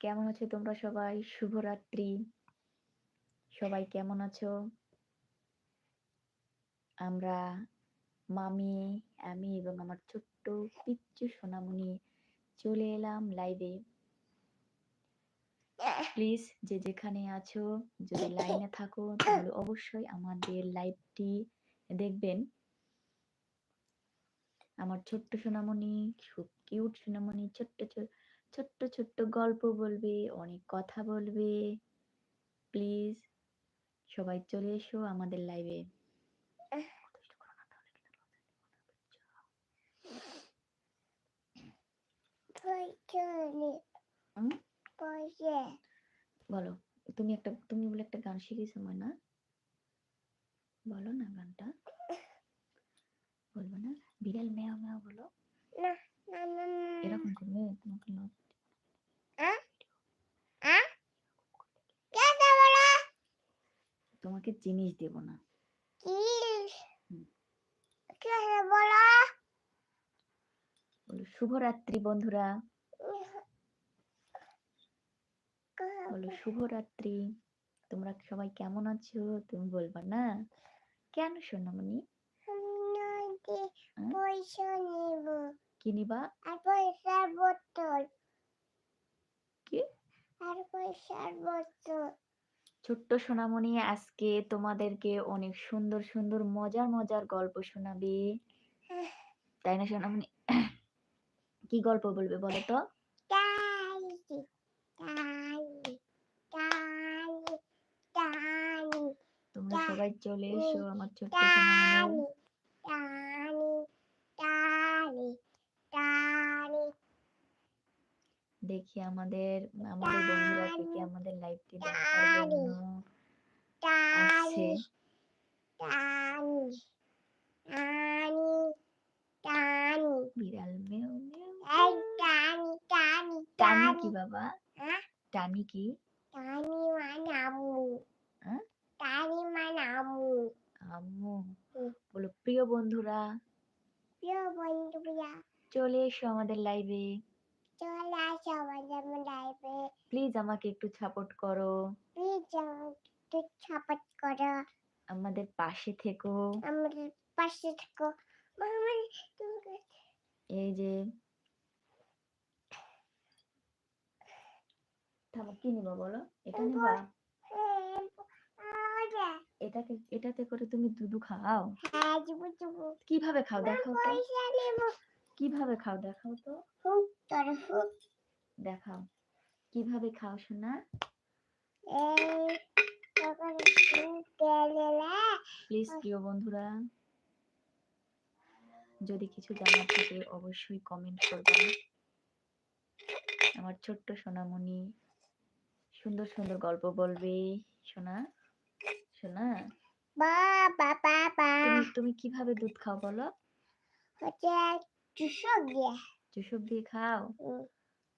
কেমন আছো তোমরা সবাই? শুভরাত্রি। সবাই কেমন আছো? আমরা মামি, আমি এবং আমার ছোট্ট পিচ্চু সোনামণি চলে এলাম লাইভে। প্লিজ যে যেখানে আছো যদি লাইনে থাকো তাহলে অবশ্যই আমাদের লাইভটি দেখবেন। আমার ছোট্ট সোনামণি, খুব কিউট সোনামণি ছোট্ট, ছো ছোট্ট, ছোট্ট গল্প বলবে, অনেক কথা বলবে। প্লিজ সবাই চলে এসো আমাদের লাইভে। বলো। তুমি একটা তুমি বলে একটা গান শিখিয়েছো না বলো না গানটা। বলব না? বিড়াল মেয়াও মেয়াও বলো। এরকম করবে তোমাকে লজ্জা আ? আ? কে দেবো না? তোমাকে জিনিস দেব না। কি? বলো শুভরাত্রি বন্ধুরা। বলো শুভরাত্রি। তোমরা সবাই কেমন আছো? তুমি বলবা না? কেন সোনামণি? পয়সা নেব কি নিবা? আর পয়সার বোতল কি? আর পয়সার বোতল ছোট্ট সোনামণি আজকে তোমাদেরকে অনেক সুন্দর সুন্দর মজার মজার গল্প শোনাবে। তাই না সোনামণি? কি গল্প বলবে বলো তো? তোমরা সবাই চলে এসো আমার ছোট্ট সোনামণি। টানি টানি টানি টানি দেখি আমাদের আমাদের বন্ধুরা কে কে আমাদের লাইভটি দেখার জন্য বিড়াল মেও এই টানি কি বাবা? টানি কি? টানি মানে আম্মু? টানি মানে আম্মু। আম্মু। বলো প্রিয় বন্ধুরা। প্রিয় বন্ধুরা। চলে এসো আমাদের লাইভে চলে আসো আমাদের লাইফে প্লিজ আমাকে একটু সাপোর্ট করো। প্লিজ আমাকে সাপোর্ট করো। আমাদের পাশে থেকো। আমাদের পাশে থাকো। এই যে থামো কি নিবা বলো? এটা নিবা? এটাকে এটাতে করে তুমি দুধু খাও? হ্যাঁ কীভাবে খাও? দেখো কীভাবে খাও দেখাও তো। হুক দেখাও। কীভাবে খাও গেলে প্লিজ প্রিয় বন্ধুরা যদি কিছু জানার থাকে অবশ্যই কমেন্ট করবে। আমার ছোট্ট সোনামণি সুন্দর সুন্দর গল্প বলবে। সোনা সোনা? তুমি কীভাবে দুধ খাও বলো? হচ্ছে চুষক দিয়ে খাও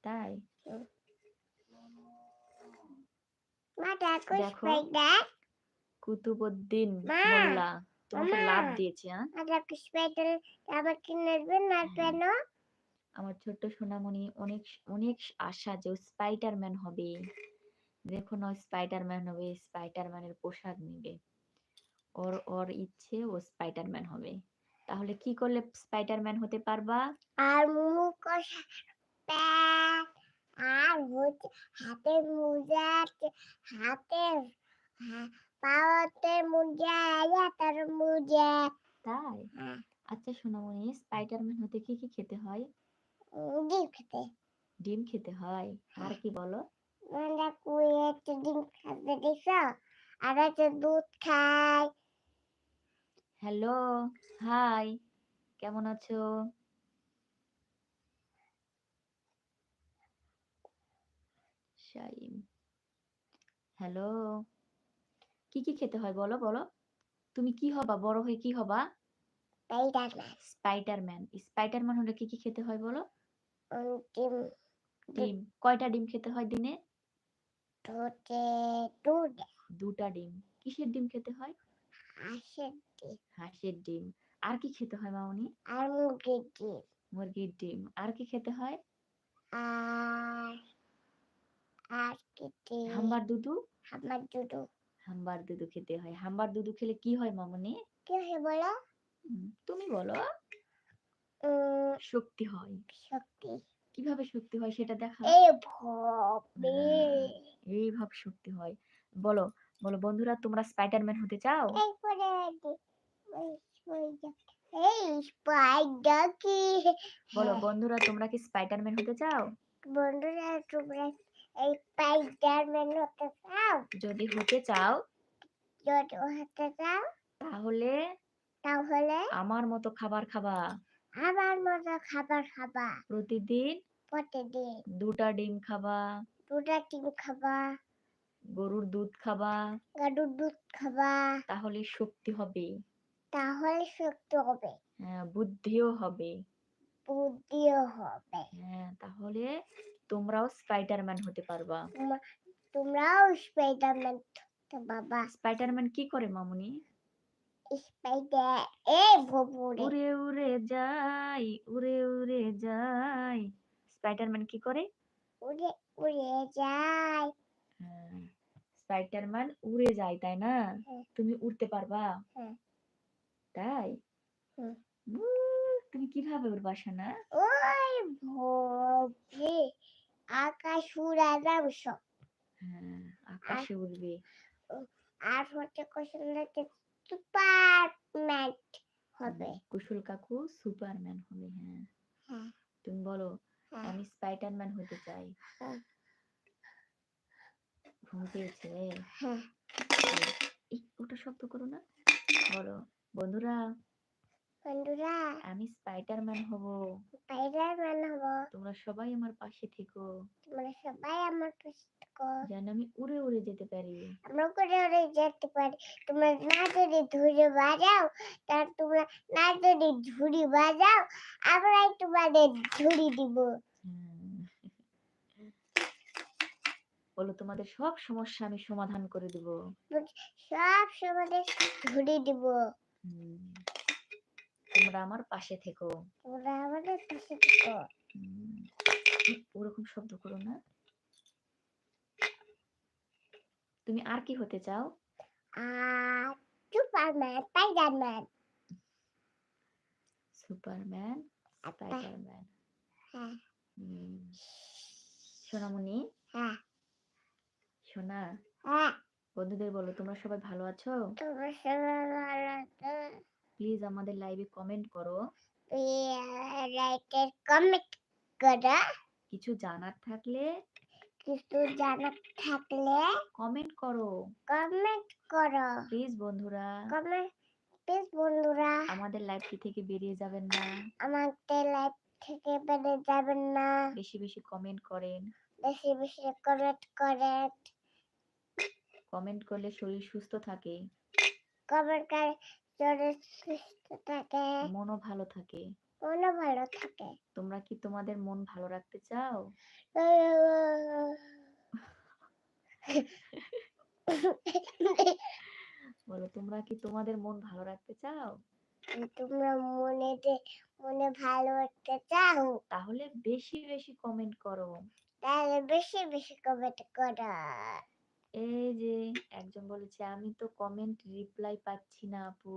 তাই দেখো। কুতুবুদ্দিন মোল্লা তোমাকে লাভ দিয়েছে হ্যাঁ? আবার না কেন আমার ছোট্ট সোনামণি অনেক অনেক আশা যে স্পাইডারম্যান হবে। দেখুন ও স্পাইডারম্যান হবে স্পাইডারম্যানের পোশাক নেবে। ওর ওর ইচ্ছে ও স্পাইডারম্যান হবে। তাহলে কি করলে স্পাইডারম্যান হতে পারবা? আর মুখ আর হচ্ছে হাতে মোজা হাতে পাওয়াতে মোজা হাতের মোজা। তাই? হ্যাঁ, আচ্ছা সোনামণি স্পাইডারম্যান হতে কি কি খেতে হয়? ডিম খেতে। ডিম খেতে হয়? আর কি বলো? আমরা কুয়ে একটা ডিম খাতে দিছ আর একটা দুধ খাই হ্যালো হাই কেমন আছো? শাইন হ্যালো কি কি খেতে হয় বলো বলো। তুমি কি হবা বড় হয়ে কি হবা? স্পাইডারম্যান। স্পাইডারম্যান স্পাইডারম্যান হলে কি কি খেতে হয় বলো? ডিম। ডিম কয়টা ডিম খেতে হয় দিনে? দুটা ডিম কিসের ডিম খেতে হয়? হাঁসের ডিম। হাঁসের ডিম। আর কি খেতে হয় মামনি? আর মুরগির ডিম। মুরগির ডিম। আর কি খেতে হয়? আর আর খেতে হাম্বার দুধু? আমার দুটো হাম্বার দুধু খেতে হয়। হাম্বার দুধু খেলে কি হয় মামনি? কি হয় বলো? তুমি বলো। শক্তি হয়। শক্তি। কীভাবে শক্তি হয় সেটা দেখা এই ভবে। এইভাবে শক্তি হয়। বলো বলো বন্ধুরা তোমরা স্পাইডারম্যান হতে চাও? বলো। বন্ধুরা তোমরা কি স্পাইডারম্যান হতে চাও? বন্ধুরা তোমরা এই স্পাইডারম্যান হতে চাও? যদি হতে চাও। যদি হতে চাও? তাহলে তাহলে? আমার মতো খাবার খাবা। আমার মতো খাবার খাবা। প্রতিদিন প্রতিদিন। দুটা ডিম খাবা। দুটা ডিম খাবা। গরুর দুধ খাবা। গরুর দুধ খাবা। তাহলে শক্তি হবে। তাহলে শক্তি হবে। হ্যাঁ, বুদ্ধিও হবে। বুদ্ধিও হবে। হ্যাঁ তাহলে তোমরাও স্পাইডারম্যান হতে পারবা। তোমরাও স্পাইডারম্যান তো বাবা স্পাইডারম্যান কি করে মামুনি? স্পাইডার এই ভবুরে উড়ে উড়ে যাই উড়ে উড়ে যাই। স্পাইডারম্যান কি করে? উড়ে উড়ে যায় হ্যাঁ, স্পাইডারম্যান উড়ে যায় তাই না? হ্যাঁ। তুমি উড়তে পারবা? হ্যাঁ। তাই? তুমি কীভাবে উড়বা না? ওই ভবে আকাশ উড়া যাবে সব। হ্যাঁ আকাশে উড়বে। আর হচ্ছে কোশ্চেন হচ্ছে সুপারম্যান হবে। কুশল কাকু সুপারম্যান হবে হ্যাঁ। হ্যাঁ। তুমি বলো হ্যাঁ। আমি স্পাইডারম্যান হতে চাই। হ্যাঁ। ঘুম পেয়েছে হ্যাঁ। ওটা শব্দ করো না। বলো বন্ধুরা। বন্ধুরা। আমি স্পাইডারম্যান হব। স্পাইডারম্যান হব। তোমরা সবাই আমার পাশে থেকো। তোমরা সবাই আমার কাছে থাকো। যেন আমি উড়ে উড়ে যেতে পারি। আমরা করে ওরে যেতে পারি। তোমরা না যদি ধুড়ি বাজাও তার তোমরা না যদি ঝুড়ি বাজাও আমরাই তোমাদের ঝুড়ি দিব হুম। বলো তোমাদের সব সমস্যা আমি সমাধান করে দেব। সব সময় ঝুড়ি দিব। তোমরা আমার পাশে থেকো। তোমরা আমাদের পাশে থাকো। ওরকম শব্দ করো না। তুমি আর কি হতে চাও? আর সুপারম্যান স্পাইডারম্যান। সুপারম্যান আচ্ছা। স্পাইডারম্যান। হ্যাঁ। সোনামণি। হ্যাঁ। সোনা হ্যাঁ। বন্ধুদের বলো তোমরা সবাই ভালো আছো? তোমরা সবাই ভালো আছো? প্লিজ আমাদের লাইভে কমেন্ট করো। রাইটের কমেন্ট করো। কিছু জানার থাকলে? কিছু জানার থাকলে কমেন্ট করো। কমেন্ট করো। প্লিজ বন্ধুরা। কমেন্ট প্লিজ বন্ধুরা। আমাদের লাইভটি থেকে বেরিয়ে যাবেন না। আমাদের লাইফ থেকে বেড়ে যাবেন না। বেশি বেশি কমেন্ট করেন। বেশি বেশি কমেন্ট করে কমেন্ট করলে শরীর সুস্থ থাকে। কমেন্ট করে শরীর সুস্থ থাকে। মনও ভালো থাকে। মনও ভালো থাকে। তোমরা কি তোমাদের মন ভালো রাখতে চাও? বলো তোমরা কি তোমাদের মন ভালো রাখতে চাও? তোমরা মনে মনে ভালো রাখতে চাও? তাহলে বেশি বেশি কমেন্ট করো। তাহলে বেশি বেশি কমেন্ট করো। এই যে একজন বলেছে, আমি তো কমেন্ট রিপ্লাই পাচ্ছি না আপু।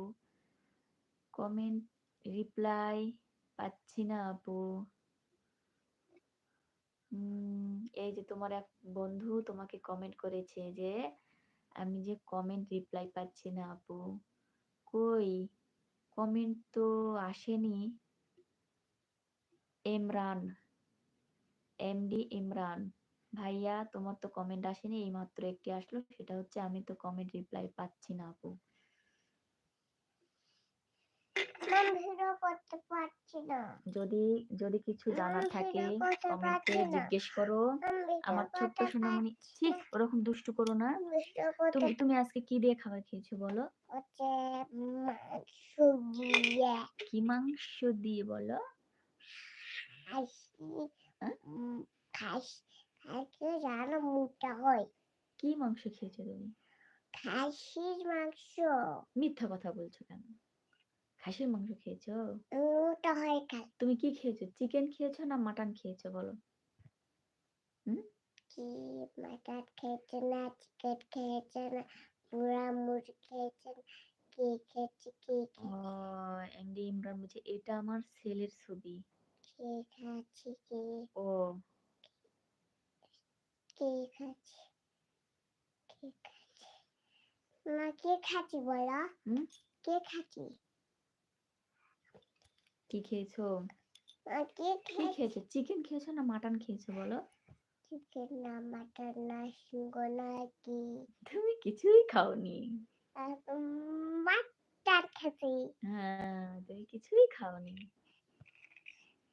কমেন্ট রিপ্লাই পাচ্ছি না আপু। এই যে তোমার এক বন্ধু তোমাকে কমেন্ট করেছে যে, আমি যে কমেন্ট রিপ্লাই পাচ্ছি না আপু। কই? কমেন্ট তো আসেনি। ইমরান এমডি ইমরান ভাইয়া তোমার তো কমেন্ট আসেনি এই মাত্র একটি আসলো সেটা হচ্ছে আমি তো কমেন্ট রিপ্লাই পাচ্ছি না আপু। যদি যদি কিছু জানার থাকে কমেন্টে জিজ্ঞেস করো। আমার ছোট্ট সোনামণি ছি ওরকম দুষ্টু করো না। তুমি তুমি আজকে কি দিয়ে খাবার খেয়েছো বলো? কি মাংস দিয়ে বলো? খাসি। খাসি জানো মোটা হয়। কি মাংস খেয়েছো তুমি? খাসির মাংস। মিথ্যা কথা বলছো কেন? খাসির মাংস খেয়েছো? মোটা হয় খাই তুমি কি খেয়েছো? চিকেন খেয়েছো না মাটন খেয়েছো বলো? কি মাটন খেয়েছে না চিকেন খেয়েছে না পুরা মুরগি খেয়েছে না কি খেয়েছে কি ও এমডি ইমরান বলছে এটা আমার ছেলের ছবি। কি খাচ্ছি কি? ও। কি খাচ্ছি কি খাচ্ছি মা কি খাচ্ছি বলো? কি খাচ্ছি। কি খেয়েছো? কি খেয়েছো? চিকেন খেয়েছো না মাটন খেয়েছো বলো? চিকেন না মাটন না সিংহ না কি? তুমি কিছুই খাওনি। মাটন খাচ্ছি। হ্যাঁ তুমি কিছুই খাওনি।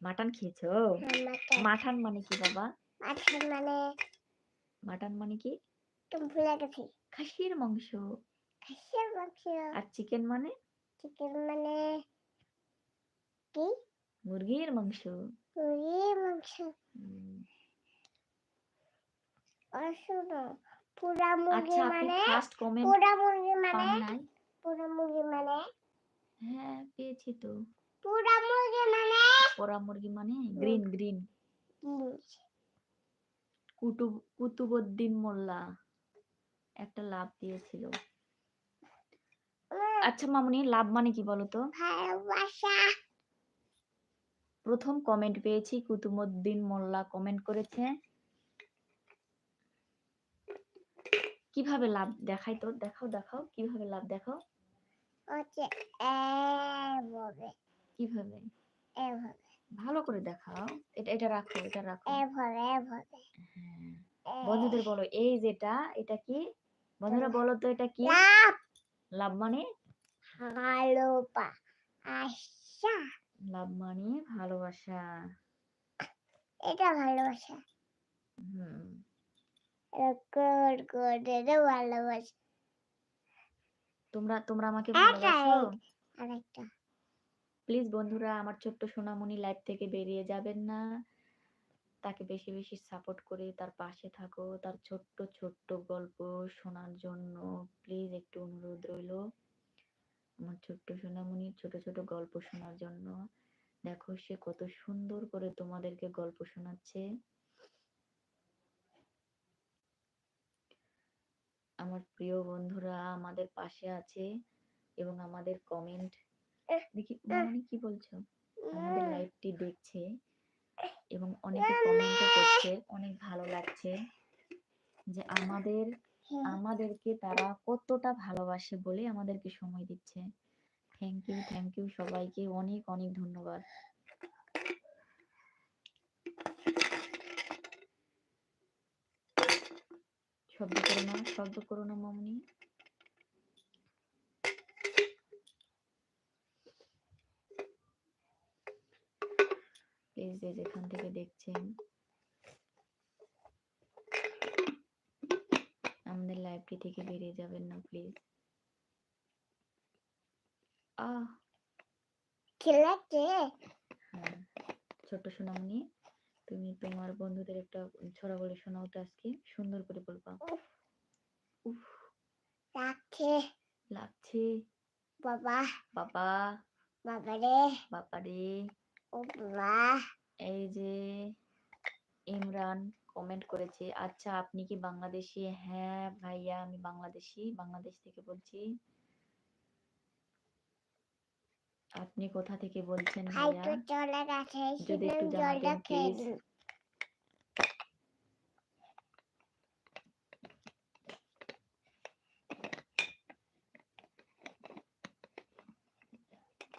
মাটন খেয়েছো? হ্যাঁ মাটন মানে কি বাবা? মাটন মানে মাটন মানে কি? ভুলে গেছি। খাসির মাংস। খাসির মাংস। আর চিকেন মানে? চিকেন মানে কি? মুরগির মাংস। মুরগির মাংস। আর শোনো পুরা মুরগি আচ্ছা মানে ফার্স্ট কমেন্ট পুরা মুরগি মানে পুরা মুরগি মানে? হ্যাঁ পেয়েছি তো। পুরা মুরগি মানে পোড়া মুরগি মানে গ্রিন গ্রিন কুতুব কুতুবউদ্দিন মোল্লা একটা লাভ দিয়েছিল। আচ্ছা মামুনি লাভ মানে কি বলো তো ভালোবাসা। প্রথম কমেন্ট পেয়েছি কুতুবউদ্দিন মোল্লা কমেন্ট করেছে। কীভাবে লাভ দেখাই তো? দেখাও দেখাও কীভাবে লাভ দেখাও? এভাবে। কীভাবে? এভাবে। ভালো করে দেখাও। এটা এটা রাখো এটা রাখো। এভাবে। বন্ধুদের বলো এই যেটা এটা কি? বন্ধুরা বলো তো এটা কি? লাভ লাভ মানে? ভালোবা আশা। লাভ মানে ভালোবাসা। এটা ভালোবাসা। হুম। গুড গুড এটা ভালোবাসা। তোমরা তোমরা আমাকে ভালোবাসো? আরেকটা। প্লিজ বন্ধুরা আমার ছোট্ট সোনামণি লাইফ থেকে বেরিয়ে যাবেন না। তাকে বেশি বেশি সাপোর্ট করে তার পাশে থাকো। তার ছোট্ট ছোট্ট গল্প শোনার জন্য প্লিজ একটু অনুরোধ রইল। আমার ছোট্ট সোনামণির ছোট ছোট গল্প শোনার জন্য। দেখো সে কত সুন্দর করে তোমাদেরকে গল্প শোনাচ্ছে। আমার প্রিয় বন্ধুরা আমাদের পাশে আছে এবং আমাদের কমেন্ট দেখি কি বলছো? আমাদের লাইভটি দেখছে। এবং অনেকে কমেন্টও করছে অনেক ভালো লাগছে যে আমাদের হ্যাঁ, আমাদেরকে তারা কতটা ভালোবাসে বলে আমাদেরকে সময় দিচ্ছে। থ্যাংক ইউ থ্যাংক ইউ সবাইকে অনেক অনেক ধন্যবাদ। শব্দ করো না শব্দ করো না মামনি। প্লিজ যে যেখান থেকে দেখছেন। আমাদের লাইভটি থেকে বেরিয়ে যাবেন না প্লিজ আহ। কি লাগছে হ্যাঁ ছোট্ট সোনামণি তুমি তোমার বন্ধুদের একটা ছড়া বলে শোনাও তো আজকে সুন্দর করে বলবা। উফ। লাগছে। লাগছে। বাবা। বাবা। বাবা রে বাবা রে এই যে ইমরান কমেন্ট করেছে আচ্ছা আপনি কি বাংলাদেশি? হ্যাঁ ভাইয়া আমি বাংলাদেশি বাংলাদেশ থেকে বলছি। আপনি কোথা থেকে বলছেন ভাইয়া? যদি একটু জানাতেন প্লিজ দিন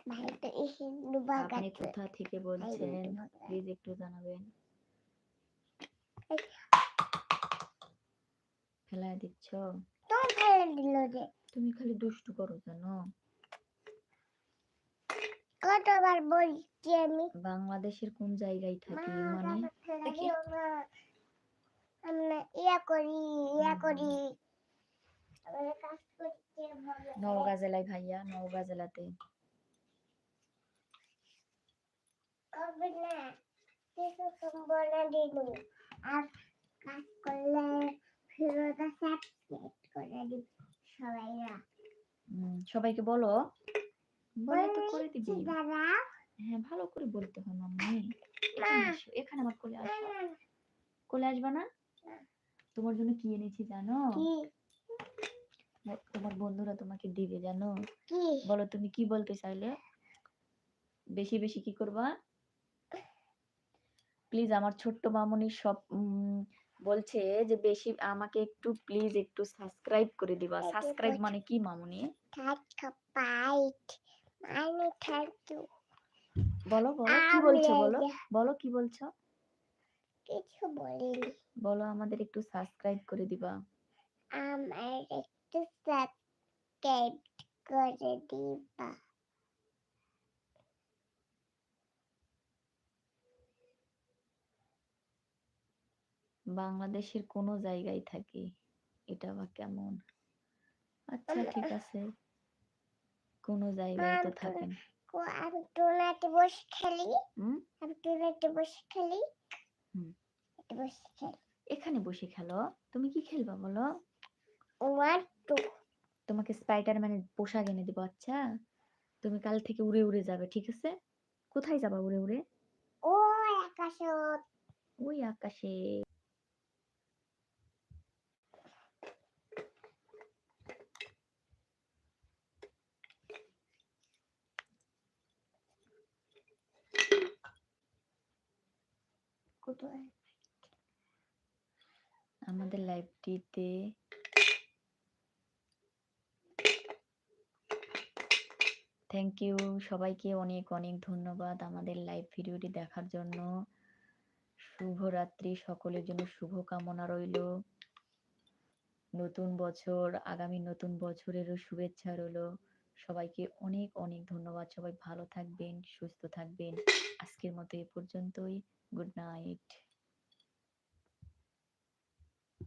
ভাই তো এসে ডুবা আপনি কোথা থেকে বলছেন? প্লিজ একটু জানাবেন। ফেলায় দিচ্ছ? তুমি খালি দুষ্টু করো জানো কতবার বলছি আমি? বাংলাদেশের কোন জায়গায় থাকি মানে? আমরা ইয়া করি ইয়া করি। নওগাঁ জেলায় ভাইয়া নওগাঁ জেলাতে। করবে না কিছু দিল আর কাজ করলে ফেরত সাবস্ক্রাইব করে সবাইরা উম, সবাইকে বলো। বলে তো করে দিবি। হ্যাঁ ভালো করে বলতে হয় মাম্মি। এখানে আমার কোলে আসো। কোলে আসবা না? তোমার জন্য কি এনেছি জানো? তোমার বন্ধুরা তোমাকে দিবে জানো? বলো তুমি কি বলতে চাইলে? বেশি বেশি কি করবা? প্লিজ আমার ছোট্ট মামুনি সব বলছে যে বেশি আমাকে একটু প্লিজ একটু সাবস্ক্রাইব করে দিবা। সাবস্ক্রাইব মানে কি মামুনি? মানে বলো বলো কি বলছো বলো বলো কি বলছো? কিছু বলিনি। বলো আমাদের একটু সাবস্ক্রাইব করে দিবা। আমার একটু সাবস্ক্রাইব করে দিবা। বাংলাদেশের কোন জায়গায় থাকি। এটা আবার কেমন? আচ্ছা ঠিক আছে। কোন জায়গায় তো থাকেন। আমি টোনাতে বসে খেলি। আমি টোনাতে বসে খেলি। এখানে বসে খেলো। তুমি কি খেলবা বলো? One two. তোমাকে স্পাইডারম্যানের পোশাক এনে দেবো আচ্ছা। তুমি কাল থেকে উড়ে উড়ে যাবে ঠিক আছে? কোথায় যাবা উড়ে উড়ে? ওই আকাশে কোথায় আমাদের লাইভটিতে থ্যাংক ইউ সবাইকে অনেক অনেক ধন্যবাদ আমাদের লাইভ ভিডিওটি দেখার জন্য। শুভরাত্রি, সকলের জন্য শুভ কামনা রইল। নতুন বছর, আগামী নতুন বছরেরও শুভেচ্ছা রইল। সবাইকে অনেক অনেক ধন্যবাদ। সবাই ভালো থাকবেন, সুস্থ থাকবেন। আজকের মতো এ পর্যন্তই। Good night